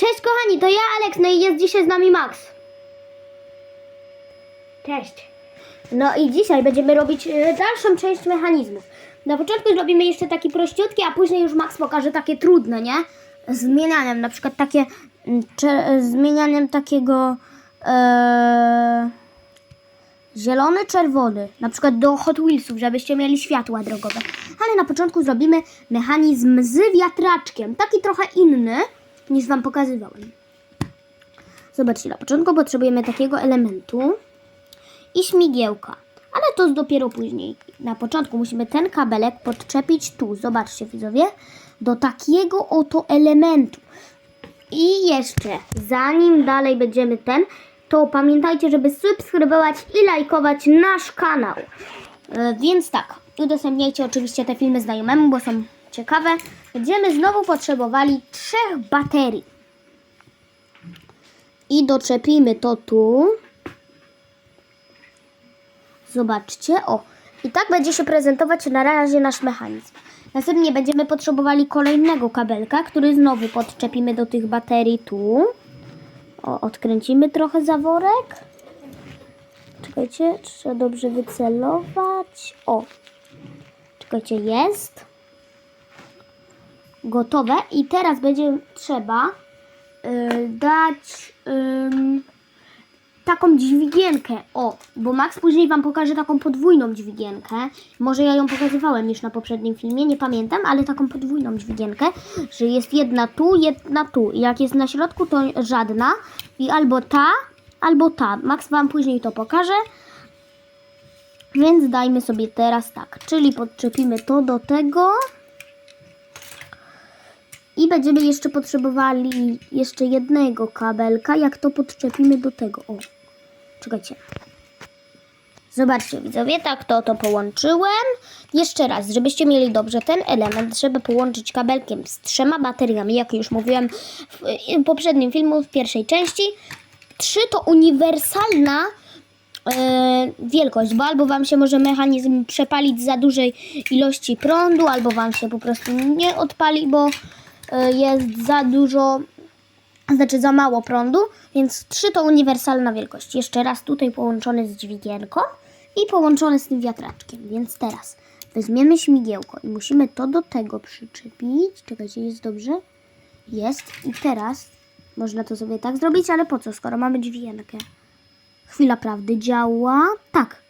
Cześć kochani, to ja Alex, no i jest dzisiaj z nami Max. Cześć. No i dzisiaj będziemy robić e, dalszą część mechanizmów. Na początku zrobimy jeszcze taki prościutki, a później już Max pokaże takie trudne, nie? Zmienianiem, na przykład takie, mm, cze, zmienianiem takiego e, zielony, czerwony, na przykład do Hot Wheelsów, żebyście mieli światła drogowe. Ale na początku zrobimy mechanizm z wiatraczkiem, taki trochę inny niż Wam pokazywałem. Zobaczcie, na początku potrzebujemy takiego elementu i śmigiełka. Ale to dopiero później. Na początku musimy ten kabelek podczepić tu, zobaczcie widzowie, do takiego oto elementu. I jeszcze, zanim dalej będziemy ten, to pamiętajcie, żeby subskrybować i lajkować nasz kanał. E, Więc tak, udostępniajcie oczywiście te filmy znajomemu, bo są ciekawe. Będziemy znowu potrzebowali trzech baterii. I doczepimy to tu. Zobaczcie, o. I tak będzie się prezentować na razie nasz mechanizm. Następnie będziemy potrzebowali kolejnego kabelka, który znowu podczepimy do tych baterii tu. O, odkręcimy trochę zaworek. Czekajcie, trzeba dobrze wycelować. O, czekajcie, jest. Gotowe. I teraz będzie trzeba y, dać ym, taką dźwigienkę. O, bo Max później Wam pokaże taką podwójną dźwigienkę. Może ja ją pokazywałem już na poprzednim filmie, nie pamiętam, ale taką podwójną dźwigienkę, że jest jedna tu, jedna tu. I jak jest na środku, to żadna. I albo ta, albo ta. Max Wam później to pokaże. Więc dajmy sobie teraz tak, czyli podczepimy to do tego. I będziemy jeszcze potrzebowali jeszcze jednego kabelka, jak to podczepimy do tego. O, czekajcie. Zobaczcie widzowie, tak to to połączyłem. Jeszcze raz, żebyście mieli dobrze ten element, trzeba połączyć kabelkiem z trzema bateriami, jak już mówiłem w w poprzednim filmu, w pierwszej części. Trzy to uniwersalna e, wielkość, bo albo Wam się może mechanizm przepalić za dużej ilości prądu, albo Wam się po prostu nie odpali, bo jest za dużo, znaczy za mało prądu, więc 3 to uniwersalna wielkość. Jeszcze raz tutaj połączony z dźwigienką i połączony z tym wiatraczkiem, więc teraz weźmiemy śmigiełko i musimy to do tego przyczepić. Czekajcie, jest dobrze? Jest. I teraz można to sobie tak zrobić, ale po co, skoro mamy dźwigienkę? Chwila prawdy działa. Tak.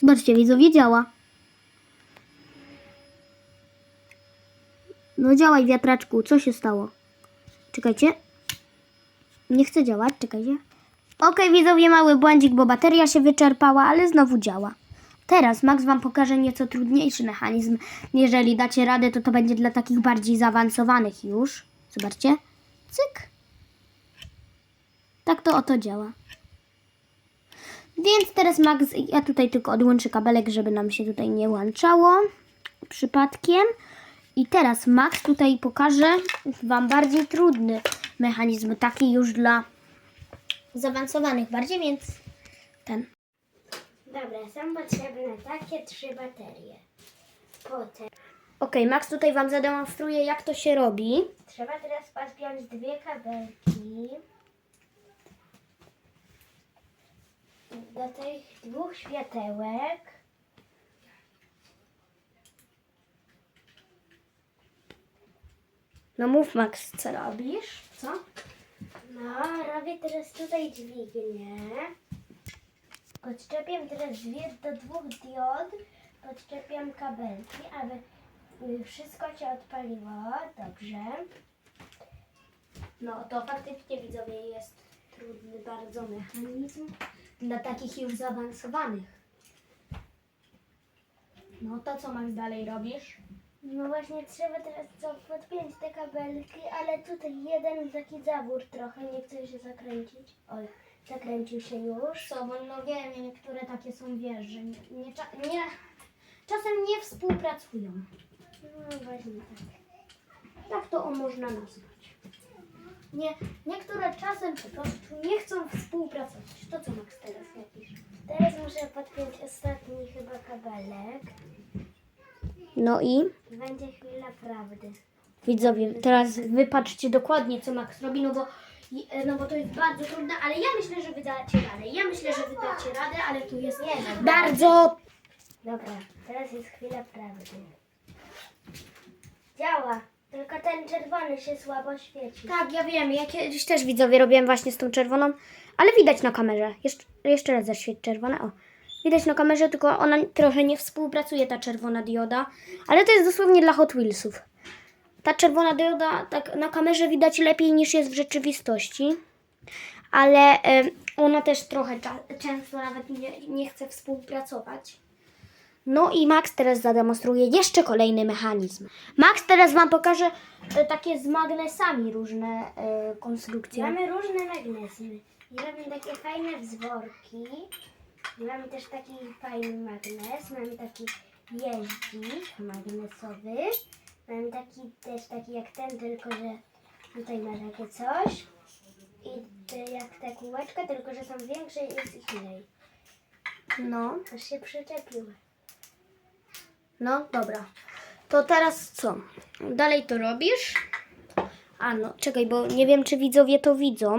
Zobaczcie, widzowie, działa. No działaj, wiatraczku. Co się stało? Czekajcie. Nie chce działać, czekajcie. Okej, widzowie, mały błędzik, bo bateria się wyczerpała, ale znowu działa. Teraz Max Wam pokaże nieco trudniejszy mechanizm. Jeżeli dacie radę, to to będzie dla takich bardziej zaawansowanych już. Zobaczcie. Cyk. Tak to oto działa. Więc teraz Max, ja tutaj tylko odłączę kabelek, żeby nam się tutaj nie łączało przypadkiem. I teraz Max tutaj pokaże Wam bardziej trudny mechanizm, taki już dla zaawansowanych bardziej, więc ten. Dobra, są potrzebne takie trzy baterie. Potem Ok, Max tutaj Wam zademonstruje, jak to się robi. trzeba teraz podpiąć dwie kabelki do tych dwóch światełek. No mów Max, co robisz? Co? No, robię teraz tutaj dźwignię. Podczepiam teraz do dwóch diod. Podczepiam kabelki, aby y, wszystko się odpaliło. Dobrze. No to faktycznie widzowie jest trudny bardzo mechanizm dla takich już zaawansowanych. No to co Max dalej robisz? No właśnie trzeba teraz co podpiąć te kabelki, ale tutaj jeden taki zawór trochę nie chce się zakręcić. Oj, zakręcił się już. Co, bo no wiem, niektóre takie są, wiesz, że nie, nie, cza- nie, czasem nie współpracują. No właśnie tak. Tak to o można nazwać. Nie, niektóre czasem po prostu nie chcą współpracować. To co Max teraz robisz? Teraz muszę podpiąć ostatni chyba kabelek. No i? Będzie chwila prawdy. Widzowie, teraz wypatrzcie dokładnie, co Max robi, no bo, e, no bo to jest bardzo trudne, ale ja myślę, że wy dacie radę. Ja myślę, że wy dacie radę, ale tu jest Nie, bardzo... Dobra, teraz jest chwila prawdy. Działa, tylko ten czerwony się słabo świeci. Tak, ja wiem, ja kiedyś też widzowie robiłem właśnie z tą czerwoną, ale widać na kamerze. Jeszcze, jeszcze raz zaświeć czerwone, o. Widać na kamerze, tylko ona trochę nie współpracuje, ta czerwona dioda, ale to jest dosłownie dla Hot Wheelsów. Ta czerwona dioda tak na kamerze widać lepiej niż jest w rzeczywistości, ale em, ona też trochę często nawet nie, nie chce współpracować. No i Max teraz zademonstruje jeszcze kolejny mechanizm. Max teraz Wam pokaże e, takie z magnesami różne e, konstrukcje. Mamy różne magnesy. I robimy takie fajne wzworki. Mamy też taki fajny magnes. Mamy taki jeździk magnesowy. Mamy taki też taki jak ten, tylko że tutaj ma takie coś. I jak te kółeczka, tylko że są większe i jest ich mniej. No, Aż się przyczepiły. no, dobra. To teraz co? Dalej to robisz? A no, czekaj, bo nie wiem, czy widzowie to widzą.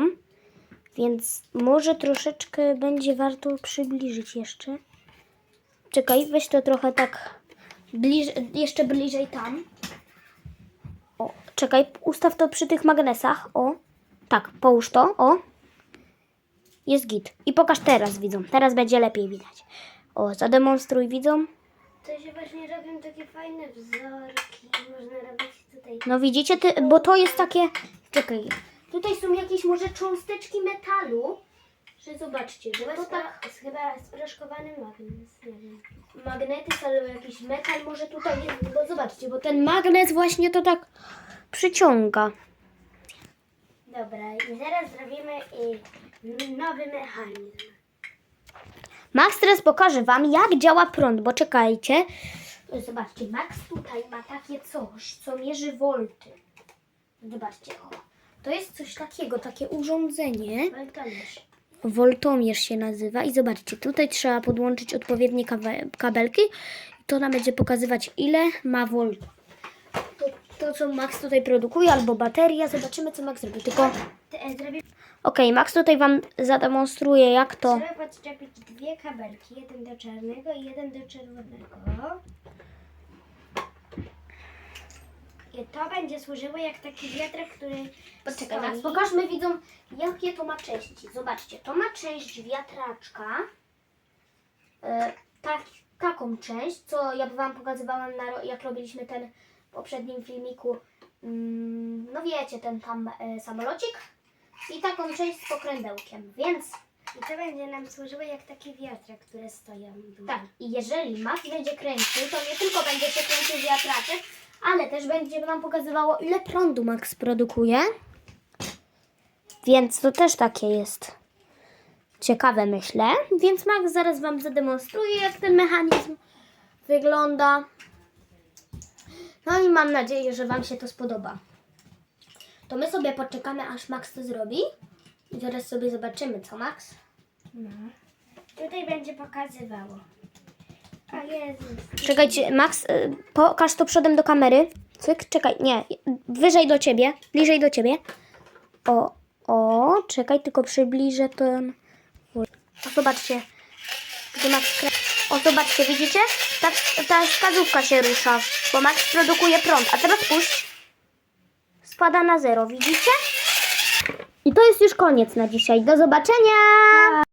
Więc może troszeczkę będzie warto przybliżyć jeszcze. Czekaj, weź to trochę tak bliż, jeszcze bliżej tam. O, czekaj, ustaw to przy tych magnesach. O, tak, połóż to. O, jest git. I pokaż teraz widzom. Teraz będzie lepiej widać. O, zademonstruj widzom. To się właśnie robią takie fajne wzorki. Można robić tutaj No widzicie, ty, bo to jest takie. Czekaj. Tutaj są jakieś może cząsteczki metalu. Że zobaczcie, że To tak jest chyba sproszkowany magnes, nie wiem. magnetyz albo jakiś metal może tutaj jest. Bo zobaczcie, bo ten magnes właśnie to tak przyciąga. Dobra, i zaraz zrobimy y, nowy mechanizm. Max teraz pokaże Wam, jak działa prąd, bo czekajcie. Zobaczcie, Max tutaj ma takie coś, co mierzy wolty. Zobaczcie, o. To jest coś takiego, takie urządzenie. Voltomierz. Woltomierz się nazywa i zobaczcie, tutaj trzeba podłączyć odpowiednie kabelki i to nam będzie pokazywać ile ma volt. To, to co Max tutaj produkuje albo bateria, zobaczymy co Max zrobi. Tylko, e, okej, Max tutaj Wam zademonstruje jak to... trzeba podczepić dwie kabelki, jeden do czarnego i jeden do czerwonego. To będzie służyło jak taki wiatrak, który Poczekaj, stoi. Pokażmy widzom jakie to ma części. Zobaczcie, to ma część wiatraczka, e, tak, taką część, co ja Wam pokazywałam, na, jak robiliśmy ten w poprzednim filmiku, mm, no wiecie, ten tam e, samolocik i taką część z pokrędełkiem, więc I to będzie nam służyło jak takie wiatrak, które stoją. tak, i jeżeli Max będzie kręcił, to nie tylko będzie się kręcił wiatraczek, ale też będzie nam pokazywało, ile prądu Max produkuje. Więc to też takie jest ciekawe, myślę. Więc Max zaraz Wam zademonstruje, jak ten mechanizm wygląda. No i mam nadzieję, że Wam się to spodoba. To my sobie poczekamy, aż Max to zrobi. I zaraz sobie zobaczymy, co Max. No. Tutaj będzie pokazywało. Czekajcie, Max, y, pokaż to przodem do kamery. Cyk, czekaj, nie, wyżej do ciebie, bliżej do ciebie. O, o, czekaj, tylko przybliżę ten. O, zobaczcie, gdy Max. O, zobaczcie, widzicie? Ta, ta wskazówka się rusza, bo Max produkuje prąd. A teraz puść. Spada na zero, widzicie? I to jest już koniec na dzisiaj. Do zobaczenia!